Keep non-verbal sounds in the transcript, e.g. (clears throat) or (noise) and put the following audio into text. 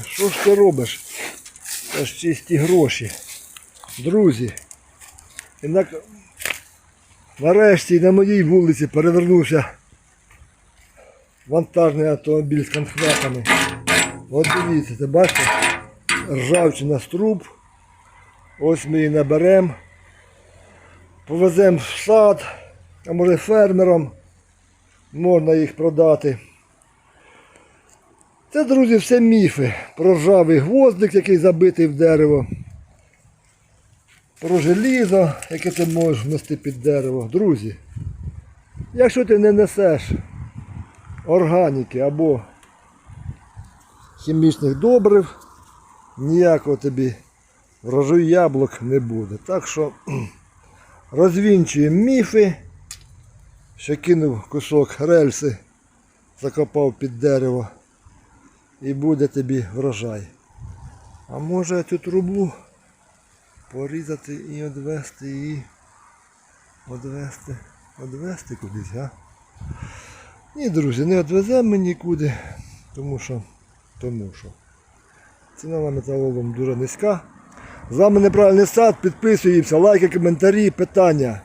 Що ж ти робиш? Це ж чисті гроші. Друзі. І на... нарешті на моїй вулиці перевернувся вантажний автомобіль з конхветами. От дивіться, це бачите? Ржавчина з труб. Ось ми її наберемо. Повеземо в сад, а може фермерам. Можна їх продати. Це, друзі, все міфи. Про ржавий гвоздик, який забитий в дерево. Про желізо, яке ти можеш внести під дерево. Друзі, якщо ти не несеш органіки або хімічних добрив, ніякого тобі врожаю яблук не буде. Так що (clears throat) розвінчуємо міфи, що кинув кусок рельси, закопав під дерево і буде тобі врожай. А може цю трубу порізати і одвести її. Одвести. Одвести кудись, а? Ні, друзі, не відвеземо нікуди, тому що, тому що ціна на металолом дуже низька. З вами неправильний сад, підписуємося, лайки, коментарі, питання.